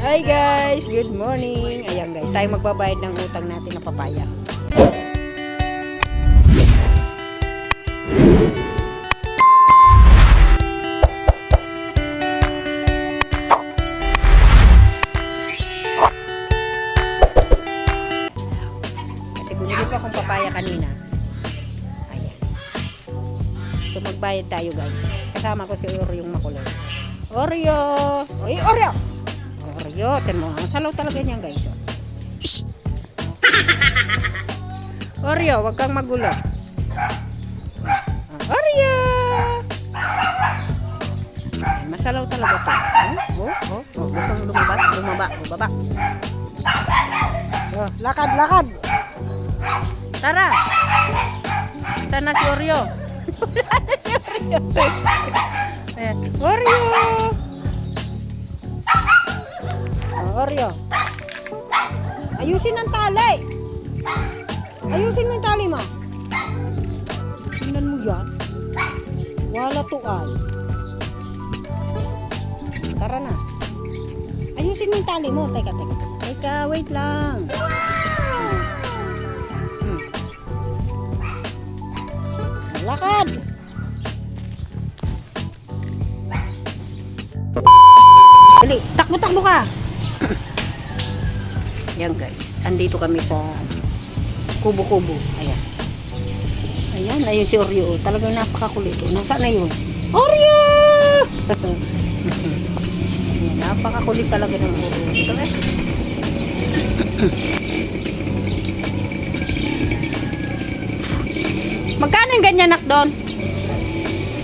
Hi guys, good morning. Ayan guys, tayo magbabayad ng utang natin na papaya. Kasi bumili ko akong papaya kanina. Ayan. So magbayad tayo guys. Kasama ko si Oreo yung makulay. Oreo! Oy, Oreo! Oreo, tin mo. Ang salaw talaga niyan guys. Oh. Oreo, wag kang magulo. Ah, Oreo! Ay, masalaw talaga to. Oh, oh, oh, oh. Gusto mo lumabas? Lumaba, lumaba. Oh, lakad, lakad. Tara. Sana si Oreo. Wala na si Oreo. Oreo. Oreo. Ayusin ang tali. Ayusin mo yung tali mo. Tingnan mo yan. Wala tuan. Tara na. Ayusin mo yung tali mo. Teka, teka. Teka, wait lang. Hmm. Lakad! Dali, takbo-takbo ka! Yan guys, andito kami sa kubo-kubo. Ayan. Ayan, ayun si Oreo. Talagang napakakulit. Nasaan na yun? Oreo! Ayan, napakakulit talaga ng Oreo. Ito eh. Magkano yung ganyan nak doon?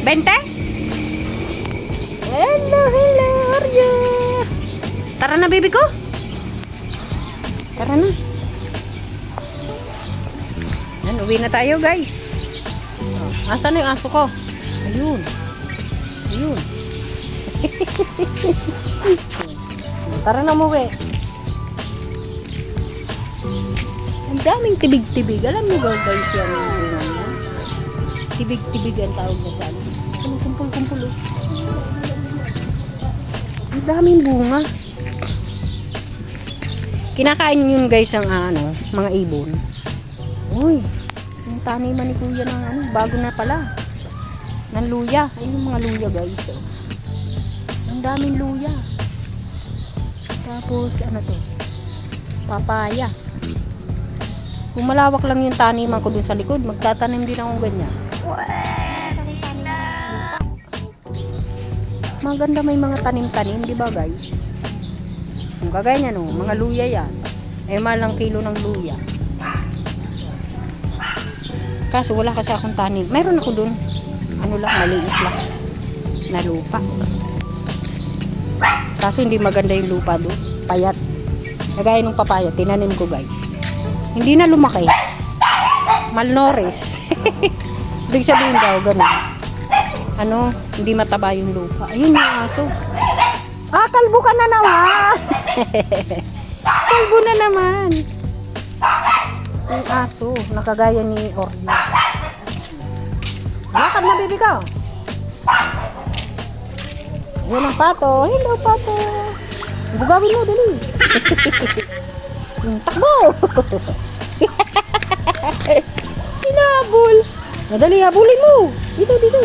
20? Hello, hello, Oreo. Tara na, baby ko. Tara na. Yan, uwi na tayo, guys. Oh, asan na yung aso ko? Ayun. Ayun. Tara na, umuwi. Ang daming tibig-tibig. Alam mo ba, guys, yan yung bunga niya? Tibig-tibig ang tawag na sa ano. Ano, kumpul-kumpul. oh. Ang daming bunga. Kinakain yun guys ang ano, mga ibon. Uy, yung taniman ni kuya ng ano, bago na pala. Ng luya. Ayun yung mga luya guys. Oh. Ang daming luya. Tapos ano to? Papaya. Kung malawak lang yung taniman ko dun sa likod, magtatanim din akong ganyan. Maganda may mga tanim-tanim, di ba guys? Kung kagaya no, mga luya yan. Eh, mahal ang kilo ng luya. Kaso wala kasi akong tanim. Meron ako dun. Ano lang, maliit lang. Na lupa. Kaso hindi maganda yung lupa doon. Payat. Kagaya ng papaya, tinanim ko guys. Hindi na lumaki. Malnourished. Ibig sabihin daw, ganun. Ano, hindi mataba yung lupa. Ayun yung aso. Ah, kalbo ka na naman. kalbo na naman. Yung aso, nakagaya ni Orly. Lakad na, baby ka. Yun ang pato. Hello, pato. Bugawin mo, dali. Takbo. Hinabol. Madali, habulin mo. Dito, dito.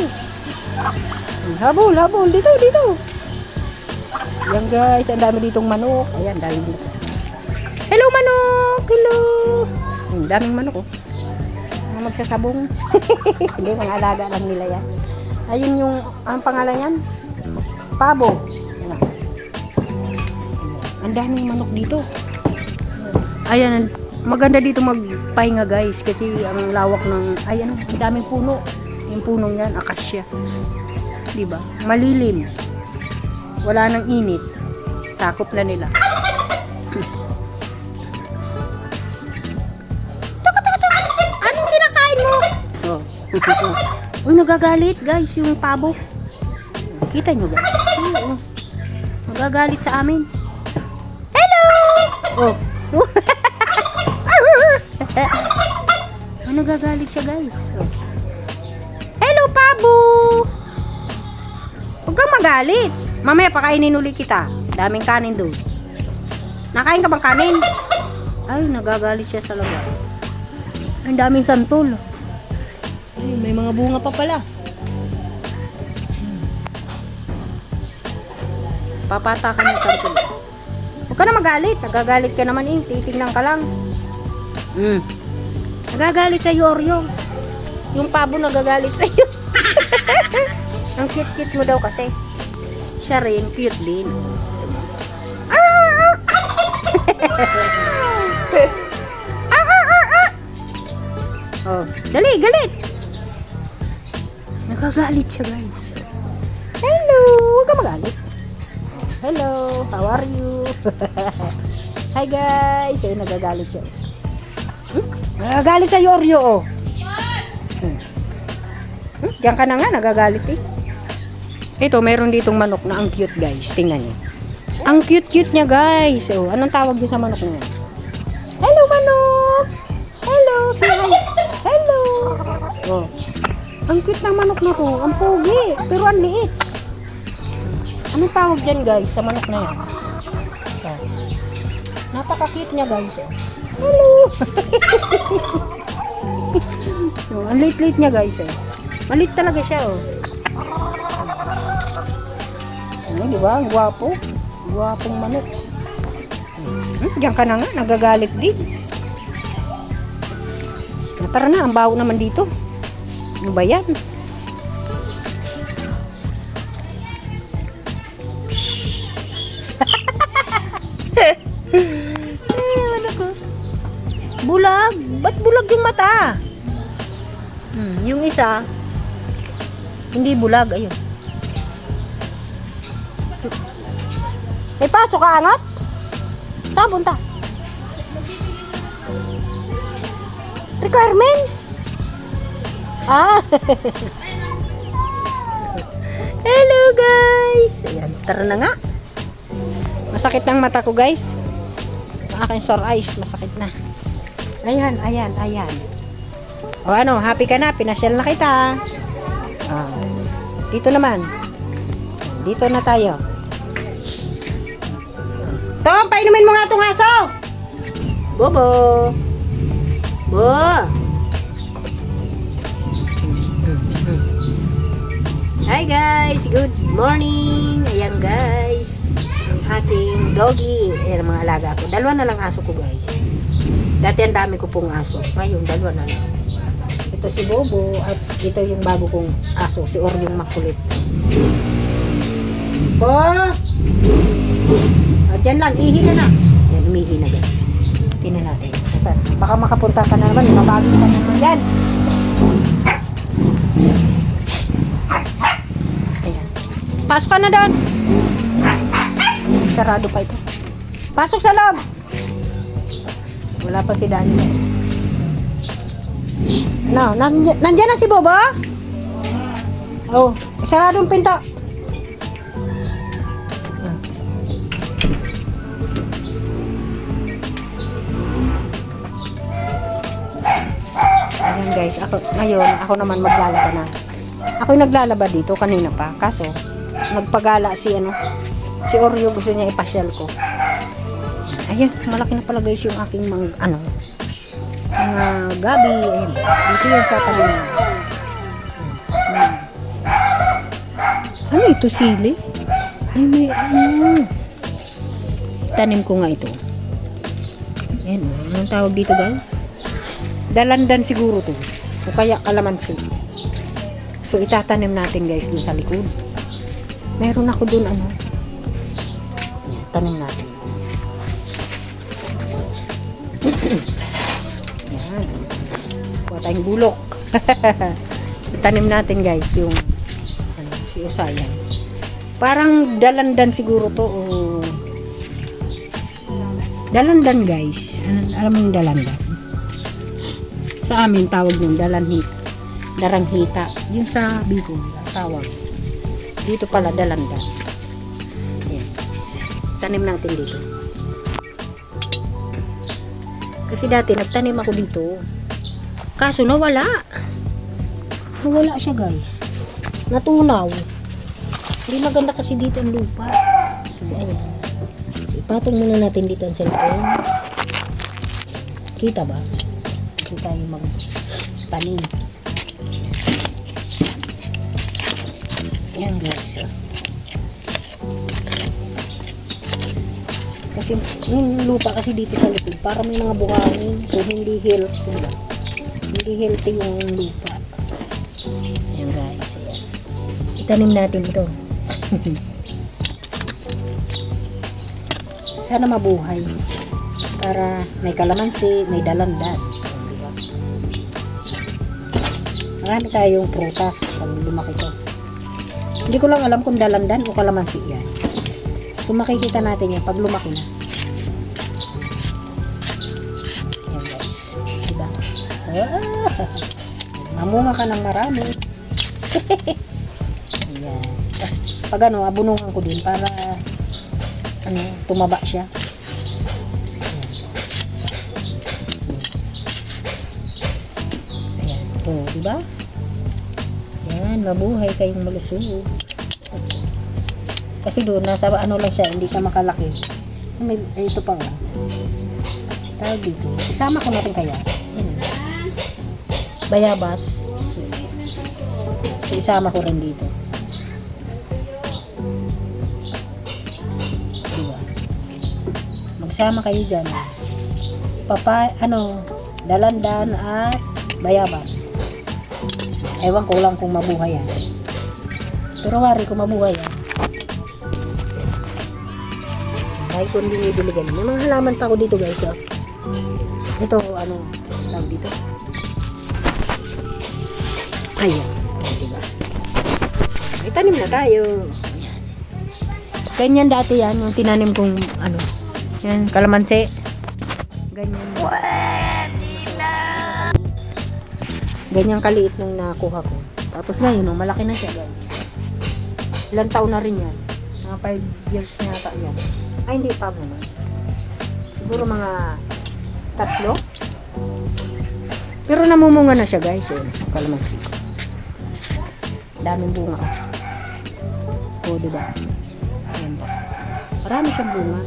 Habol, habol. Dito, dito. Yan guys, ang dami ditong manok. Ayan, dami dito. Hello manok! Hello! Ang daming manok oh. Mga magsasabong. Hindi, mga alaga lang nila yan. Ayun yung, ang pangalan yan? Pabo. Ang daming manok dito. Ayan, maganda dito magpahinga guys kasi ang lawak ng, ay ano, ang daming puno. Yung punong yan, akasya. Diba? Malilim. Wala nang init. Sakop na nila. Tuk, tuk, tuk. Anong kinakain mo? Oh. Uy, nagagalit guys yung pabo. Kita nyo guys? Oo. Nagagalit sa amin. Hello! Oh. oh, nagagalit siya guys. Oh. Hello, pabo! Huwag kang magalit. Mamaya pakainin ulit kita. Daming kanin doon. Nakain ka bang kanin? Ay, nagagalit siya sa lugar. Ang daming santol. Ay, may mga bunga pa pala. Papatakan yung santol. Huwag ka na magalit. Nagagalit ka naman eh. Titignan ka lang. Mm. Nagagalit sa Oreo. Yung pabo nagagalit sa iyo. Ang cute-cute mo daw kasi. Siya rin, cute din. oh, dali, galit. Nagagalit siya, guys. Hello, huwag ka magalit. Hello, how are you? Hi guys, ayun nagagalit siya. Hmm? Nagagalit sa Yoryo, oh. Hmm. Hmm? Diyan ka na nga, nagagalit eh. Ito, meron ditong manok na ang cute guys. Tingnan niyo. Ang cute-cute niya guys. Oh, anong tawag niyo sa manok na yan? Hello, manok! Hello, say. Hello! Oh. Ang cute ng manok na to. Ang pogi. Pero ang liit. Anong tawag dyan guys sa manok na yan? Oh. Napaka-cute niya guys. Oh. Hello! oh, ang liit-liit niya guys. Oh. Malit talaga siya oh. Ano, di ba? Ang gwapo. Gwapong manok. Hmm, diyan ka na nga, nagagalit din. Tara na, ang baho naman dito. Ano ba yan? Bulag. Ba't bulag yung mata? Hmm, yung isa, hindi bulag. Ayun. May pasok ka, angat? Saan punta? Requirements? Ah! Hello guys! Ayan, tara na nga. Masakit ang mata ko guys. Ang aking sore eyes, masakit na. Ayan, ayan, ayan. O ano, happy ka na, pinasyal na kita. Ah, dito naman. Dito na tayo. Tom, painumin mo nga itong aso. Bobo. Bo. Hi guys, good morning. Ayan guys, ang ating doggy. Ayan ang mga alaga ko. Dalawa na lang aso ko guys. Dati ang dami ko pong aso. Ngayon, dalawa na lang. Ito si Bobo at ito yung bago kong aso, si Oryong makulit. Bo! O, dyan lang, ihi ka na. Yan, umihi na guys. Tingnan natin. Saan? Baka makapunta ka na naman, mabagi ka naman yan. Ayan. Pasok ka na doon. Sarado pa ito. Pasok sa loob. Wala pa si Dani. No, nandyan, nandyan na si Bobo? Oh, saradong pinto. Guys, ako, ngayon, ako naman maglalaba na. Ako naglalaba dito kanina pa. Kaso, nagpagala si ano, si Oreo gusto niya ipasyal ko. Ayan, malaki na pala guys yung aking mga, ano, mga gabi. Ayan, dito yung tatabi na. Ayan. Ano ito, sili? Ay, may ano. Tanim ko nga ito. Ayan, anong tawag dito guys? Dalandan siguro to. O kaya kalamansi. So, itatanim natin guys dun sa likod. Meron ako dun ano. Yan, tanim natin. Yan. Kuha tayong bulok. Itanim natin guys yung ano, si Usayan. Parang dalandan siguro to o dalandan guys. Ano, alam mo yung dalandan? Sa amin tawag yung dalanhita daranghita. Yung sa Bicol tawag. Dito pala dalanda. Ayan. tanim natin dito. Kasi dati nagtanim ako dito. Kaso nawala. Nawala siya guys. Natunaw. Hindi maganda kasi dito ang lupa. So ayan. So, Patong muna natin dito ang cellphone. Kita ba? Kita yung magtanim. Yan guys. Oh. Kasi yung lupa kasi dito sa likod, para may mga buhangin. So hindi healthy? Hindi healthy yung lupa. Yan guys. Itanim natin ito. Sana mabuhay. Para may kalamansi, may dalandan. Marami tayong prutas pag lumaki to. Hindi ko lang alam kung dalandan o kalamansi yan. So makikita natin yan pag lumaki na. Yan guys. Diba? Ah, mamunga ka ng marami. Ayan. Tapos, pag ano, abunungan ko din para ano, tumaba siya. Ayan. Ayan. Oh, di ba? Yan, mabuhay kayong malusog. Kasi doon, nasa ano lang siya, hindi siya makalaki. May, eh, ito pa nga. Tawag dito. Isama ko natin kaya. Bayabas. So, isama ko rin dito. Diba? Magsama kayo dyan. Papa, ano, dalandan at bayabas. Ewan ko lang kung mabuhay yan. Pero wari kung mabuhay yan. Ay, kung hindi bibili ganun. May mga halaman pa ako dito guys. Oh. Ito, ano, tawag dito. Ayan. Diba? May tanim na tayo. Ganyan dati yan, yung tinanim kong, ano, yan, kalamansi. Ganyan. Ganyan kaliit nung nakuha ko. Tapos ngayon, nung malaki na siya, guys. Ilang taon na rin yan. Mga 5 years na yata yan. Ay, hindi pa naman. Siguro mga tatlo. Pero namumunga na siya, guys. Yun, kalamansi ko. Daming bunga. O, diba? Ayan ba? Marami siyang bunga.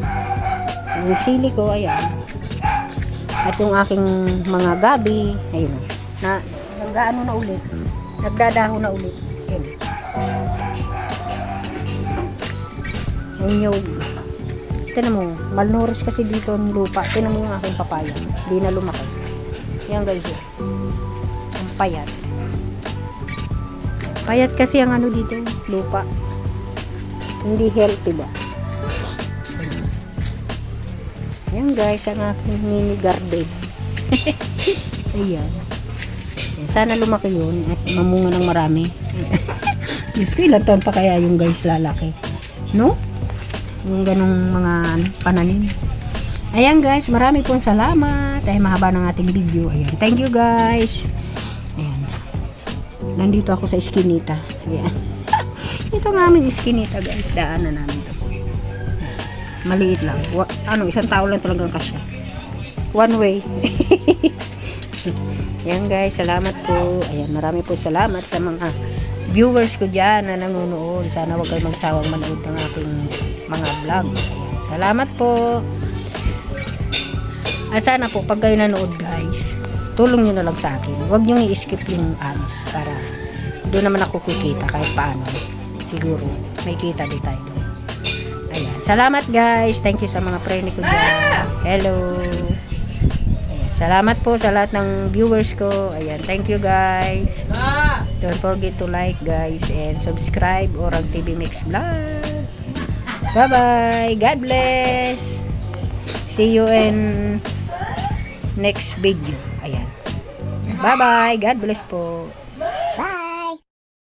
Yung sili ko, ayan. At yung aking mga gabi, ayun. Na, nag-ano na ulit. Nagdadaho na ulit. Yung nyug. Tinan mo, malnourished kasi dito ang lupa. Tinan mo yung aking papaya. Hindi na lumaki. Yan guys. oh. Ang payat. Payat kasi ang ano dito, lupa. Hindi healthy ba? Yan guys, ang aking mini garden. Ayan. Sana lumaki yun at mamunga ng marami. Diyos ko, ilang taon pa kaya yung guys lalaki. No? Yung ganong mga pananim. Ayan guys, marami pong salamat. Ay mahaba ng ating video. Ayan. Thank you guys. Ayan. Nandito ako sa Eskinita. Ayan. Ito ang aming Eskinita guys. Daanan namin ito. Maliit lang. Ano, isang tao lang talagang kasya. One way. Ayan guys, salamat po. Ayan, marami po salamat sa mga viewers ko dyan na nanonood. Sana huwag kayo magsawang manood ng aking mga vlog. Salamat po. At sana po, pag kayo nanood guys, tulong nyo na lang sa akin. Huwag nyo i-skip yung ads para doon naman ako kikita kahit paano. Siguro, may kita din tayo doon. Ayan. Salamat guys. Thank you sa mga friend ko dyan. Hello. Salamat po sa lahat ng viewers ko. Ayan. Thank you guys. Don't forget to like guys and subscribe Orag TV Mix Vlog. Bye-bye. God bless. See you in next video. Ayan. Bye-bye. God bless po.